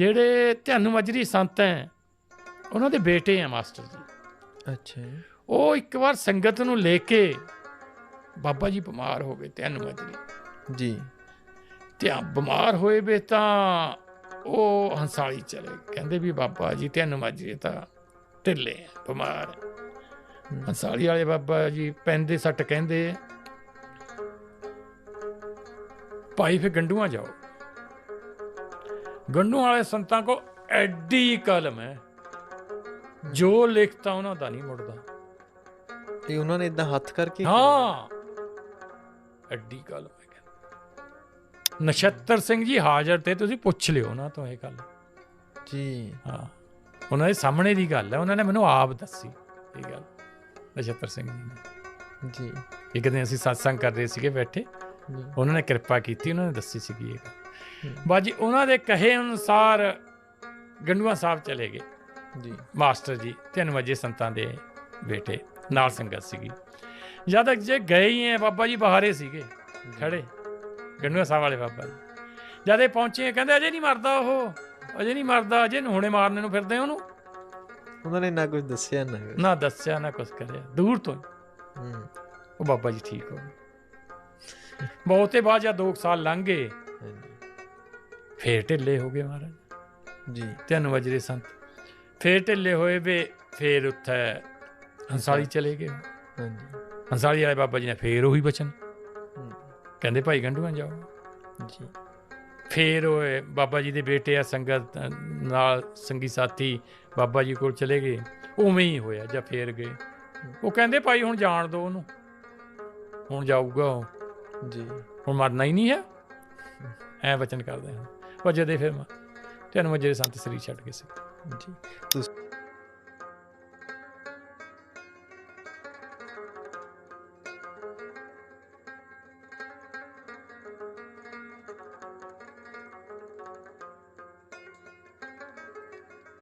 ਜਿਹੜੇ ਧੰਨ ਮਜਰੀ ਸੰਤ ਹੈ ਉਹਨਾਂ ਦੇ ਬੇਟੇ ਆ ਮਾਸਟਰ ਜੀ। ਅੱਛਾ ਉਹ ਇੱਕ ਵਾਰ ਸੰਗਤ ਨੂੰ ਲੈ ਕੇ ਬਾਬਾ ਜੀ ਬਿਮਾਰ ਹੋ ਗਏ ਧੰਨ ਮਜਰੀ। ਜੀ। ਤੇ ਆ ਬਿਮਾਰ ਹੋਏ ਵੇ ਤਾਂ ਉਹ ਹੰਸਾਲੀ ਚਲੇ। ਕਹਿੰਦੇ ਵੀ ਬਾਬਾ ਜੀ ਧੰਨ ਮਜਰੀ ਤਾਂ ਢਿੱਲੇ ਬਿਮਾਰ ਹੰਸਾਲੀ ਵਾਲੇ ਬਾਬਾ ਜੀ ਪੈਂਦੇ ਸੱਟ ਕਹਿੰਦੇ ਭਾਈ ਫੇ ਗੰਡੂਆਂ ਜਾਓ। ਗੰਡੂ ਵਾਲੇ ਸੰਤਾਂ ਕੋ ਐਡੀ ਕਲਮ ਹੈ। ਜੋ ਲਿਖਤਾ ਉਹਨਾਂ ਦਾ ਨਹੀਂ ਮੁੜਦਾ। ਤੇ ਉਹਨਾਂ ਨੇ ਇਦਾਂ ਹੱਥ ਕਰਕੇ ਹਾਂ। ਐਡੀ ਕਲਮ ਹੈ ਕਹਿੰਦੇ। ਨਛੱਤਰ ਸਿੰਘ ਜੀ ਹਾਜ਼ਰ ਤੇ ਤੁਸੀਂ ਪੁੱਛ ਲਿਓ ਉਹਨਾਂ ਤੋਂ ਇਹ ਗੱਲ। ਜੀ। ਹਾਂ। ਉਹਨਾਂ ਦੇ ਸਾਹਮਣੇ ਦੀ ਗੱਲ ਹੈ ਉਹਨਾਂ ਨੇ ਮੈਨੂੰ ਆਪ ਦੱਸੀ ਇਹ ਗੱਲ ਨਛੱਤਰ ਸਿੰਘ ਜੀ ਨੇ। ਜੀ। ਇੱਕ ਦਿਨ ਅਸੀਂ satsang ਕਰ ਰਹੇ ਸੀਗੇ ਬੈਠੇ। ਉਹਨਾਂ ਨੇ ਕਿਰਪਾ ਕੀਤੀ ਉਹਨਾਂ ਨੇ ਦੱਸੀ ਸੀਗੀ ਇਹ ਗੱਲ। ਬਾਜੀ ਉਹਨਾਂ ਦੇ ਕਹੇ ਅਨੁਸਾਰ ਗੰਡੂਆ ਸਾਹਿਬ ਚਲੇ ਗਏ। ਜੀ। ਮਾਸਟਰ ਜੀ ਤਿੰਨ ਵਜੇ ਸੰਤਾਂ ਦੇ ਬੇਟੇ ਨਾਲ ਸੰਗਤ ਸੀਗੀ। ਜਦ ਤੱਕ ਜੇ ਗਏ ਹੀ ਹੈ ਬਾਬਾ ਜੀ ਬਾਹਰੇ ਸੀਗੇ ਖੜੇ। ਗੰਡੂਆ ਸਾਹਿਬ ਵਾਲੇ ਬਾਬਾ ਜੀ। ਜਦ ਇਹ ਪਹੁੰਚੇ ਕਹਿੰਦੇ ਅਜੇ ਨਹੀਂ ਮਰਦਾ ਉਹ ਅਜੇ ਨਹੀਂ ਮਰਦਾ ਅਜੇ ਹੁਣੇ ਮਾਰਨੇ ਨੂੰ ਫਿਰਦੇ ਉਹਨੂੰ। ਉਹਨਾਂ ਨੇ ਨਾ ਕੁਝ ਦੱਸਿਆ ਨਾ। ਨਾ ਦੱਸਿਆ ਨਾ ਕੁਛ ਕਰਿਆ। ਦੂਰ ਤੋਂ ਹੀ। ਉਹ ਬਾਬਾ ਜੀ ਠੀਕ ਹੋ ਗਏ। ਬਹੁਤੇ ਬਾਅਦ ਜਾਂ 2 ਸਾਲ ਲੰਘ ਗਏ ਫੇਰ ਢਿੱਲੇ ਹੋ ਗਏ ਮਹਾਰਾਜ। ਜੀ। ਤਿੰਨ ਵਜਰੇ ਸੰਤ। ਫੇਰ ਢਿੱਲੇ ਹੋਏ ਵੇ ਫੇਰ ਉੱਥੇ ਹੰਸਾਲੀ ਚਲੇ ਗਏ। ਹਾਂਜੀ। ਹੰਸਾਲੀ ਵਾਲੇ ਬਾਬਾ ਜੀ ਨੇ ਫੇਰ ਉਹੀ ਬਚਨ। ਕਹਿੰਦੇ ਭਾਈ ਗੰਡੂਆਂ ਜਾਓ। ਜੀ। ਫੇਰ ਉਹ ਬਾਬਾ ਜੀ ਦੇ ਬੇਟੇ ਆ ਸੰਗਤ ਨਾਲ ਸੰਗੀ ਸਾਥੀ ਬਾਬਾ ਜੀ ਕੋਲ ਚਲੇ ਗਏ। ਉਵੇਂ ਹੀ ਹੋਇਆ ਜਾਂ ਫੇਰ ਗਏ। ਉਹ ਕਹਿੰਦੇ ਭਾਈ ਹੁਣ ਜਾਣ ਦਿਓ ਉਹਨੂੰ। ਹੁਣ ਜਾਊਗਾ ਉਹ। ਜੀ। ਹੁਣ ਮਰਨਾ ਹੀ ਨਹੀਂ ਹੈ। ਐ ਵਚਨ ਕਰਦੇ ਹਨ। ਵਜੇ ਦੇ ਫਿਰ ਤਿੰਨ ਵਜੇ ਸੰਤ ਸਰੀਰ ਛੱਡ ਕੇ ਸੀ। ਜੀ ਤੁਸੀਂ